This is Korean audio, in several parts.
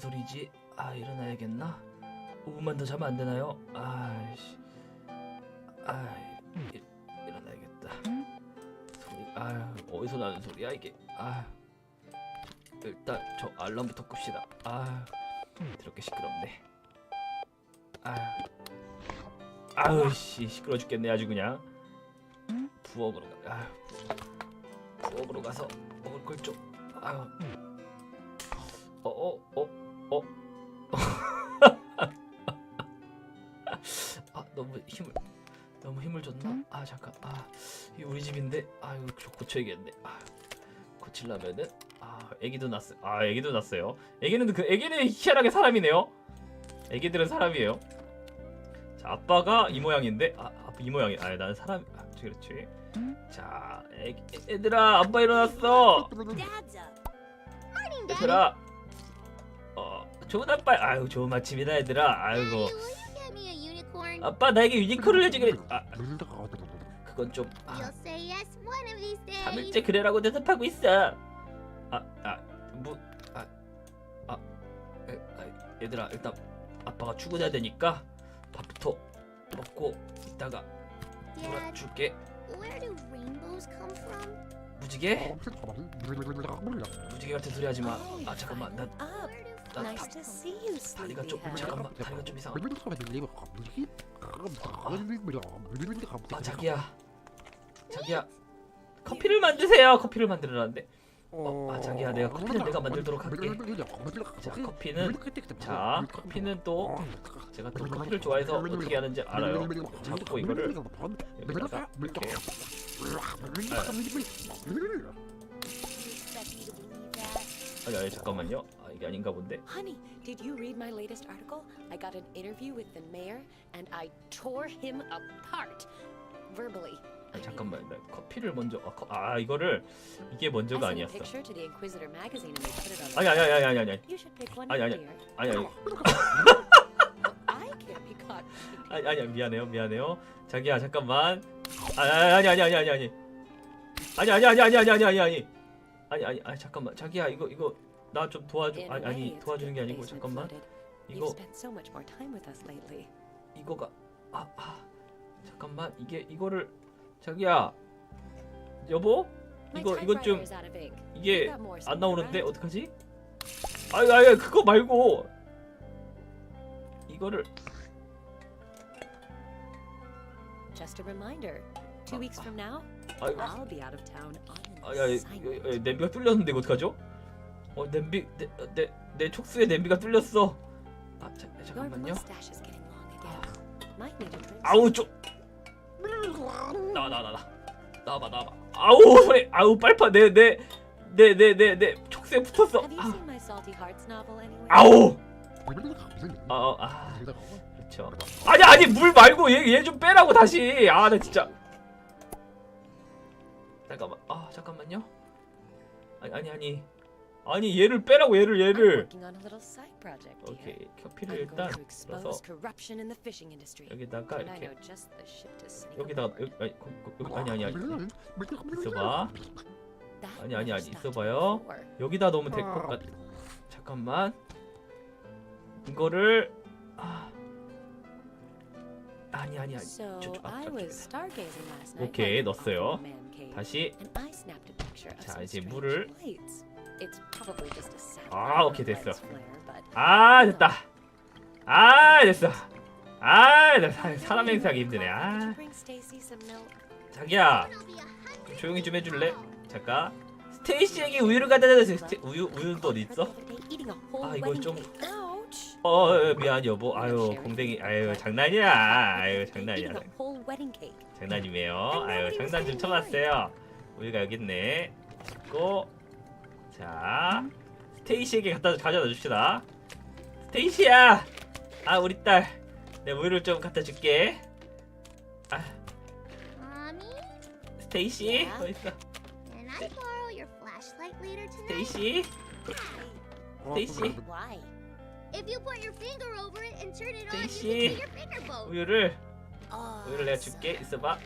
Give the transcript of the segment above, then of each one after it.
소리지? 아 일어나야겠나? 5분만 더 자면 안 되나요? 아이씨, 아 일, 일어나야겠다. 소리, 아 어디서 나는 소리야 이게? 아 일단 저 알람부터 끕시다. 아 더럽게 시끄럽네. 아 아우 씨 시끄러 죽겠네 아주 그냥. 부엌으로 가. 아 부엌으로 가서 먹을 걸 좀. 아유. 어어 어 어. 아 너무 힘을 너무 힘을 줬나? 아 잠깐 아이 우리 집인데 아 이거 좀 고쳐야겠네. 아 고치려면은 아 애기도 낳았어. 아 애기도 낳았어요. 애기는 그 애기는 희한하게 사람이네요. 애기들은 사람이에요. 자 아빠가 이 모양인데 아 아빠 이 모양이 아 나는 사람 아 그렇지 그렇지. 자 애, 애들아 아빠 일어났어. 얘들아 어 좋은 아빠 아유 좋은 아침이다 얘들아 아이고? 아빠 나에게 유니콘을 했- 아 그건 좀 아, You'll say yes one of these days. 3일째 그래라고 대답하고 있어 아아뭐아아 아, 얘들아 일단 아빠가 출근해야 되니까 밥부터 먹고 이따가 놀아줄게? 무지개 무지개 같은 소리 하지 Oh, 마아 잠깐만 나 Nice to see you, 다리가 좀. 잠깐만 다리가 좀 이상 아 자기야 자기야 커피를 만드세요 커피를 만들어라는데 어, 아, 자기야, 내가 커피는 내가 만들도록 할게. 자 커피는 자 커피는 또 제가 또 커피를 좋아해서 어떻게 하는지 알아요 잡고 이거를 여기다가 이렇게 아니 아니 잠깐만요 아 이게 아닌가 본데 Honey, did you read my latest article? I got an interview with the mayor and I tore him apart verbally. 아니, mean, 잠깐만 나 커피를 먼저 아, 커, 아 이거를 이게 먼저가 sent a 아니었어 picture to the Inquisitor magazine and they put it on. 아니 아니 아니 아니 아니 아니 You should pick one 아니, 아니. 아니 아니 I can't be caught. cheating. 아니 아니 미안해요 미안해요 자기야 잠깐만 아니 아니 아니 아니 아니 아니 아니 아니 아니 아니 아니 아니 아니 아니 아니 아니 아니 잠깐만 자기야 이거 이거 나 좀 도와줘 아니 아니 도와주는 게 아니고 잠깐만 이거. 이거가 아, 아 잠깐만 이게 이거를 자기야 여보 이거 이거 좀. 이게 안 나오는데? 어떡하지? 아니 아니 그거 말고 이거를 Just a reminder. Two 아, weeks from now, I'll be out of town on 아야. 냄비가 뚫렸는데 이거 어떡하죠? 어 냄비 내내 내 촉수에 냄비가 뚫렸어. 아 자, 잠깐만요. 아우 좀 나와 나와 나와 나와봐 나와봐. 아우 소리 아우 빨파 내 내 내 내 내내 촉수에 붙었어. 아, seen my Salty Hearts novel anywhere? 아우 아, 아 그렇죠. 아니 아니 물 말고 얘 얘 좀 빼라고 다시. 아 나 진짜. 잠깐만. 아 잠깐만요. 아니 아니 아니. 아니 얘를 빼라고 얘를 얘를. 오케이 커피를 일단 industry. 여기다가 이렇게 여기다가. 여기 아니 여기 아니 아니 아니 있어봐 아니, 아니, 아니, 있어봐요. 여기다 넣으면 될 것 같. 잠깐만 이거를 아 아니 아니 아니 저쪽 stargazing last night. 오케이, 넣었어요. 다시. 자 이제 물을. 아 오케이 됐어. 아 됐다. 아 됐어. 아 됐어. 사람 행사하기 힘드네. 아. 자기야 좀 조용히 좀 해줄래? 잠깐. 스테이시에게 우유를 갖다 달라서 우유 우유는 어디 있어? 아 이거 좀 어, 어 미안 여보 아유 공댕이 아유 장난이야 아유 장난이야. 장난이에요. 아유 장난 좀 쳐봤어요. 우리가 여기 있네. 있고 자 스테이시에게 갖다 가져다 줍시다. 스테이시야, 아 우리 딸, 내 우유를 좀 갖다 줄게. 아 Mommy, 스테이시 야? 어디 있어? later tonight? 스테이시, 스테이시? If you put your finger over it and turn it on, you can see your finger boat. 우유를 Oh, 우유를 내가 줄게. 있어봐.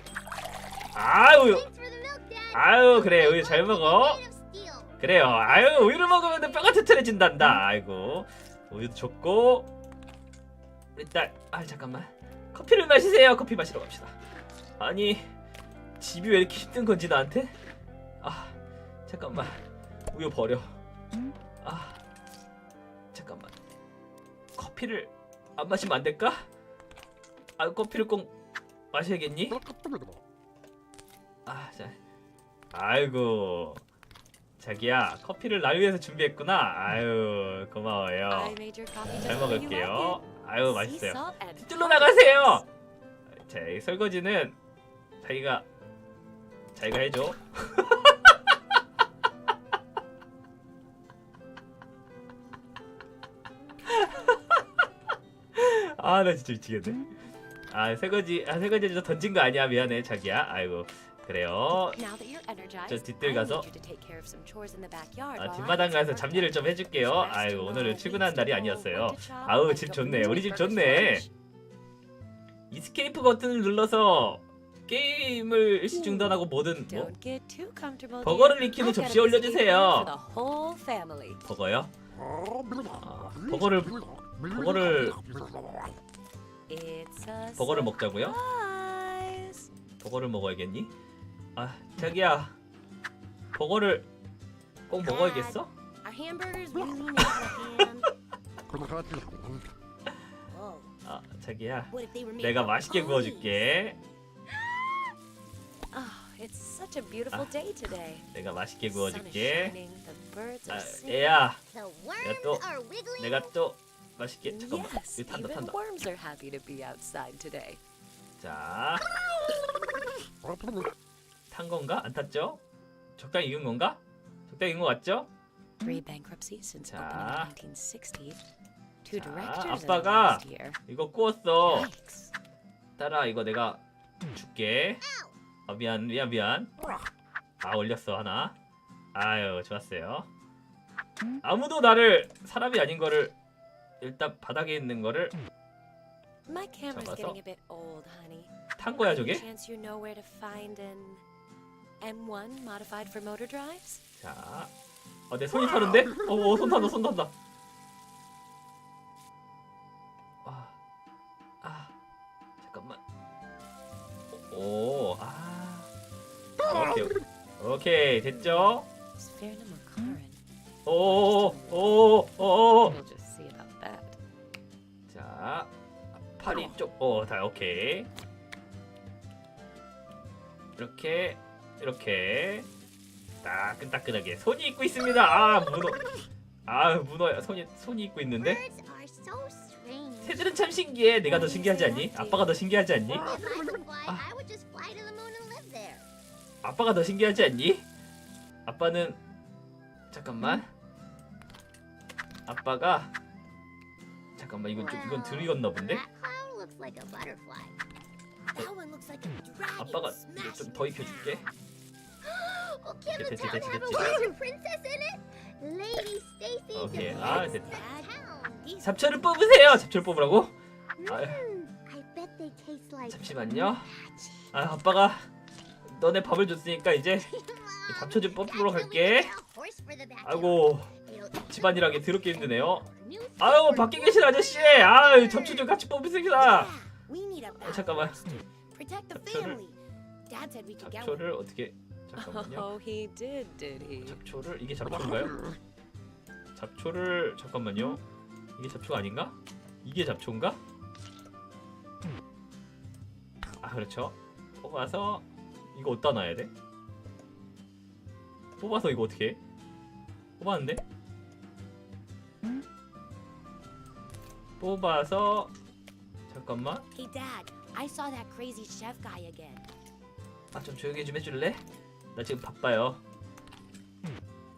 아 우유. Thanks for the milk, Dad. 아유 그래 우유 잘 먹어. Made of steel. 그래요. 아유 우유를 먹으면 뼈가 튼튼해진단다. 아이고 우유도 좋고 우리 딸. 아 잠깐만. 커피를 마시세요. 커피 마시러 갑시다. 아니 집이 왜 이렇게 힘든 건지 나한테? 아 잠깐만 우유 버려. 아 커피를 안 마시면 안 될까? 아 커피를 꼭 마셔야겠니? 아, 자, 아이고, 자기야, 커피를 날 위해서 준비했구나. 아유, 고마워요. 잘 먹을게요. 아유. 맛있어요. 뒤로 나가세요. 자, 이 설거지는 자기가 자기가 해줘. 아, 나 진짜 미치겠네. 아, 설거지, 아, 설거지 좀 던진 거 아니야? 미안해, 자기야. 아이고, 그래요. 저 뒷뜰 가서 아, 뒷마당 가서 잡일을 좀. 해줄게요. 아이고, 오늘은 출근하는 날이 아니었어요. 아우, 집 좋네. 우리 집 좋네. 이스케이프 버튼을 눌러서 게임을 일시 중단하고 뭐든 뭐. 버거를. 익히는 a 접시에 올려주세요. 버거요? 아, 버거를 버거를 버거를 먹자고요? 버거를 먹어야겠니? 아 자기야 버거를 꼭 먹어야겠어? 아 자기야 내가 맛있게? 구워줄게 Oh, 아. 내가 맛있게 구워줄게 아. 애야 The 또. 내가 또 맛있게 잠깐만 Yes, 이거 탄다 even 탄다 worms are happy to be outside today. 자 탄 건가? 안 탔죠? 적당히 익은 건가? 적당히 익은 거 같죠? Three bankruptcies since 자. opening in 1960. Two 자, directors in the 아빠가 last year. 이거 구웠어 Yikes. 딸아 이거 내가 줄게 아 미안 미안 미안 아 올렸어 하나 아유 좋았어요 아무도 나를 사람이 아닌 거를 일단 바닥에 있는 거를 My camera's 잡아서. getting a bit old, honey. 탄 거야 저게? chance you know where to find an M1 modified for motor drives? 자, 어, 내 손이 타는데? 어, 어, 손 탄다, 손 탄다. 아, 아, 잠깐만. 오, 아, 오케이, 오케이, 됐죠? Sphyrna Makarin. 오, 오, 오, 오. 자, 팔이 쪽, 어, 다 오케이. 이렇게, 이렇게 따끈따끈하게 손이 있고 있습니다. 아, 문어, 아, 문어야, 손이 손이 있고 있는데. 새들은 참 신기해. 내가 더 신기하지 않니? 아빠가 더 신기하지 않니? There. 아빠가 더 신기하지 않니? 아빠는 잠깐만. 아빠가 잠깐만 이건 좀 이건 덜 익었나 본데? 아빠가 이거 좀 더 익혀줄게. 됐지, 됐지, 됐지. 오케이, 아, 됐다. 잡초를 뽑으세요. 잡초를 뽑으라고? 아, Mm, 잠시만요. 아 아빠가 너네 밥을 줬으니까 이제 잡초 좀 뽑으러 갈게. 아이고 집안일하기 더럽게 힘드네요. 아유 밖에 계신 아저씨. 아유 잡초 좀 같이 a 아, 잠깐만. protect the 잡초를-. 잡초를 어떻게 잠깐만요. Oh, he did, did he? 잡초를 이게 잡초인가요? 잡초를 잠깐만요. 이게 잡초가 아닌가? 이게 잡초인가? 아 그렇죠. 뽑아서 이거 어디다 놔야 돼? 뽑아서 이거 어떻게 해? 뽑았는데? 뽑아서 잠깐만 Hey, Dad, I saw that crazy chef guy again. 아 좀 조용히 좀 해줄래? 나 지금 바빠요.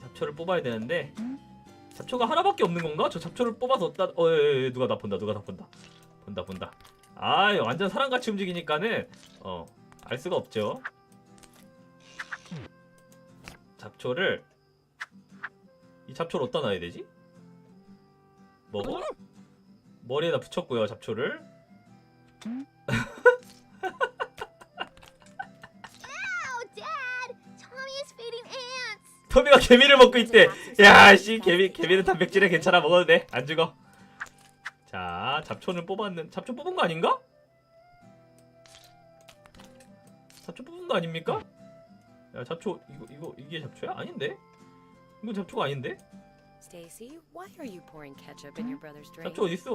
잡초를 뽑아야 되는데 잡초가 하나밖에 없는 건가? 저 잡초를 뽑아서 어디다? 어 예, 예, 누가 나 본다 누가 나 본다 본다 본다. 아 완전 사람같이 움직이니까는 어 알 수가 없죠. 잡초를 이 잡초를 어디다 놔야 되지? 먹어? 머리에다 붙였고요 잡초를. Dad! Tommy is feeding ants. 토미가 개미를 먹고 있대. 야씨 개미 개미는 단백질에 괜찮아 먹어도 돼. 안 죽어. 자 잡초는 뽑았는 잡초 뽑은 거 아닌가? 잡초 뽑은 거 아닙니까? 야 잡초 이거 이거 이게 잡초야? 아닌데? 이거 잡초가 아닌데? Stacy, why are you pouring ketchup in your brother's drink? 잡초 어디 있어?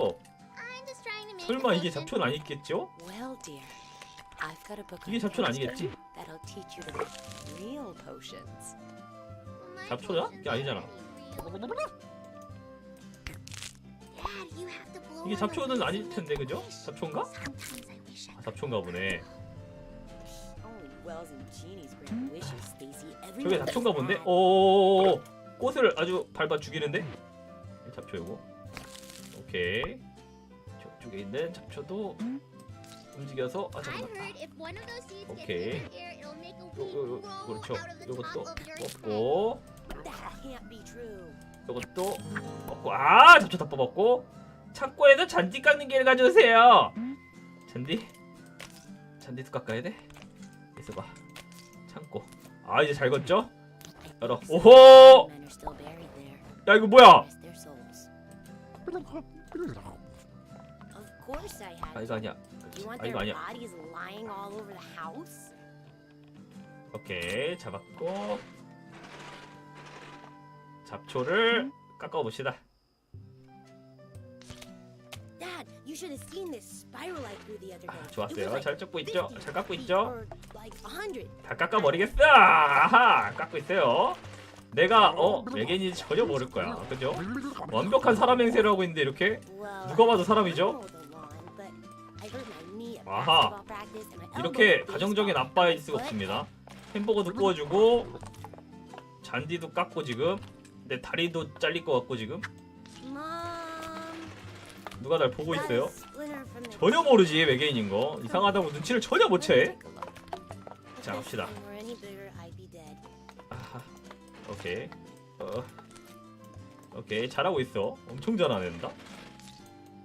I'm just trying to make 설마 이게 potion. 잡초 는 아니겠죠? Well, dear, I've got a book 이게 on 잡초는 chemistry 아니겠지? that'll teach you to make real potions. 잡초야? 이게 아니잖아. 이게 잡초는 아닐 텐데 그죠? 잡초인가? 아, 잡초인가 보네. Only Wells and Jeannie's grant wishes, Stacy. 저게 Everyone 잡초인가 본데? 오 꽃을 아주 밟아 죽이는데? 잡초 이거. 오케이. 저쪽에 있는 잡초도 움직여서 아 잠깐만. 오케이. 요, 요, 요, 그렇죠. 요것도. 뽑고. 요것도 뽑고 아 잡초 다 뽑았고 창고에서 잔디 깎는 기를 가져오세요. 잔디? 잔디도 깎아야 돼? 있어봐. 창고. 아 이제 잘 걷죠? 열어. 오호! 야 이거 뭐야? 아 이거 아니야. 아 이거 아니야. 오케이 잡았고 잡초를 깎아봅시다. Dad, you should have seen this spiral I grew the other day. 아, 좋았어요. 잘 깎고 있죠? 50잘 깎고 있죠? or Like 100. 다 깎아버리겠어. 아하, 깎고 있어요. 내가 어 외계인이 전혀 모를 거야. 그죠? 완벽한 사람 행세를 하고 있는데 이렇게 누가 봐도 사람이죠? 아하. 이렇게 가정적인 아빠일. 수가? 없습니다. 햄버거도 구워주고 잔디도 깎고 지금 내 다리도 잘릴 것 같고 지금 누가 날 보고 있어요? 전혀 모르지 외계인인 거 이상하다고 눈치를 전혀 못 채. 자, 갑시다. 아하, 오케이. 어, 오케이 잘하고 있어. 엄청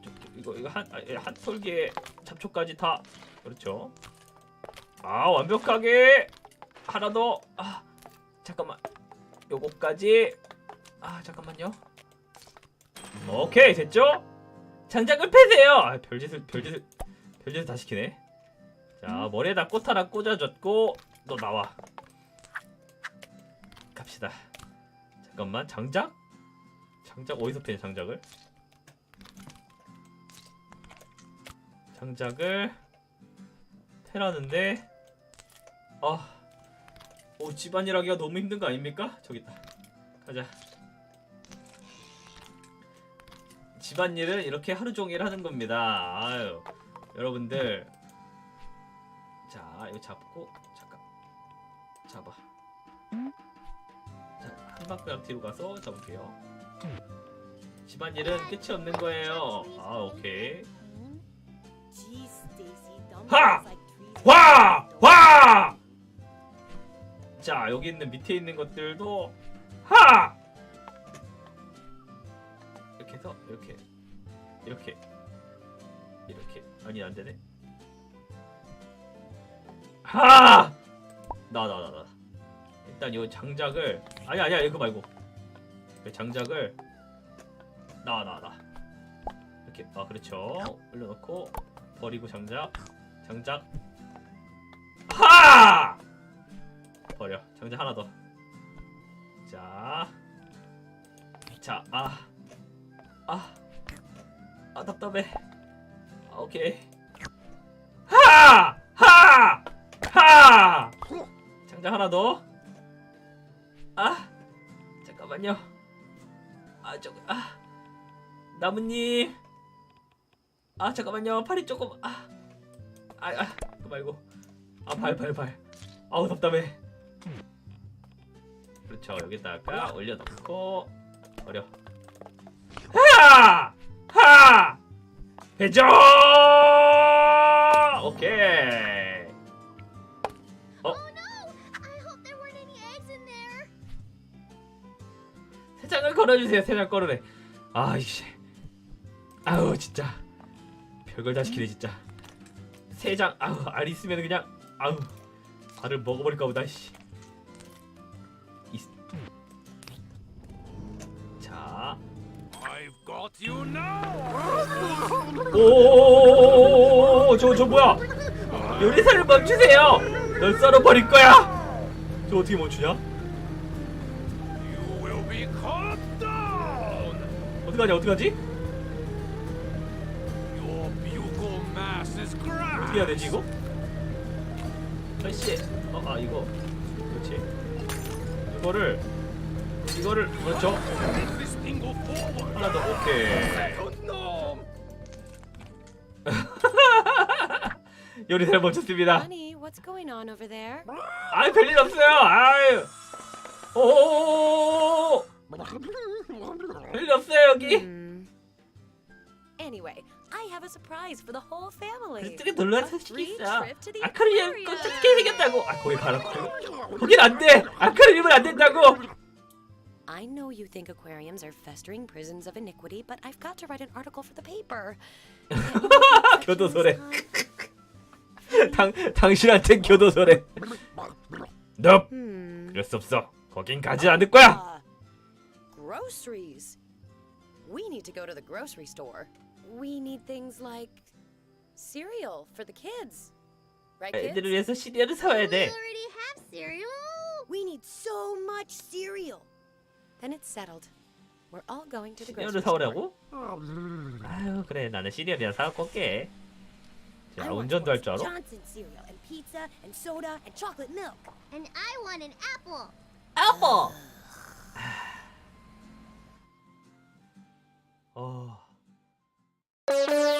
저, 이거 이거 한 아, 예, 한 잡초까지 다 그렇죠. 아 완벽하게 하나 더. 아 잠깐만. 요거까지. 아 잠깐만요. 오케이 됐죠? 장작을 패세요. 아, 별짓을 별짓을 별짓을 다 시키네. 자 머리에다 꽃 하나 꽂아줬고 너 나와. 갑시다. 잠깐만 장작? 장작 어디서 패냐 장작을? 장작을 패라는데 아, 오 집안일 하기가 너무 힘든 거 아닙니까? 저기 있다. 가자. 집안일은 이렇게 하루 종일 하는 겁니다. 아유, 여러분들. 자, 이거 잡고 잠깐 잡아. 자, 한 바퀴 뒤로 가서 잡을게요. 집안일은 끝이 없는 거예요. 아, 오케이. Trees. 화! 화! 자, 여기 있는 밑에 있는 것들도 하! 해서 이렇게 이렇게 이렇게 아니 안 되네. 하! 나 나 나 나. 일단 이 장작을 아니 아니야 이거 말고 이 장작을 나 나 나. 이렇게 아 그렇죠. 올려놓고 버리고 장작 장작 하! 버려. 장작 하나 더. 자. 자, 아. 아. 아, 답답해. 아, 오케이. 하! 하! 하! 장작 하나 더. 아. 잠깐만요. 아, 저거 아. 나뭇잎. 아, 잠깐만요. 팔이 조금 아. 아, 아, 그거 말고. 아, 발, 발, 발. 아우, 답답해. 그렇죠. 여기다가 올려놓고 버려. 하! 하! 회전! 오케이. 어? Oh. 세 장을 걸어주세요. 세 장 걸으래. 아이씨. 아우 진짜. 별걸 다 시키네 진짜. 세 장. 아우 알 있으면 그냥 아우 알을 먹어버릴까 보다. 씨. 이, 오저저 저 뭐야? 요리사를 멈추세요. 널 썰어버릴 거야. 저 어떻게 멈추냐? 어떡하지 어떡하지? 어떻게 해야 되지 이거? 아이씨. 어, 아 이거. 그렇지. 이거를 이거를 그렇죠. 하나 더 오케이. 요리사를 멈췄습니다. 아니, what's going on over there? 아, 별일 없어요. 아이. 오. 별일 없어요 여기. 음. Anyway, I have a surprise for the whole family. 그쪽에 놀러 갈 소식이 있어. 아카리움 꼭 어떻게 생겼다고. 아 거기 가라. 거긴 안 돼. 아카리움은 안 된다고. I know you think aquariums are festering prisons of iniquity, but I've got to write an article for the paper. 교도소래. 당 당신한테 교도소래. 너 Hmm. 그럴 수 없어. 거긴 가지 않을 거야. Uh, groceries. We need to go to the grocery store. We need things like cereal for the kids. Right, 애들을 kids? 위해서 시리얼을 사와야 We already have cereal. We need so much cereal. Then it's settled. We're all going to the grocery 시리얼을 store. 아유 그래 나는 시리얼이나 사갖고 올게 자 운전도 할 줄 알아? Johnson cereal and pizza and soda and chocolate milk. And I want an apple. Apple. 어... Oh.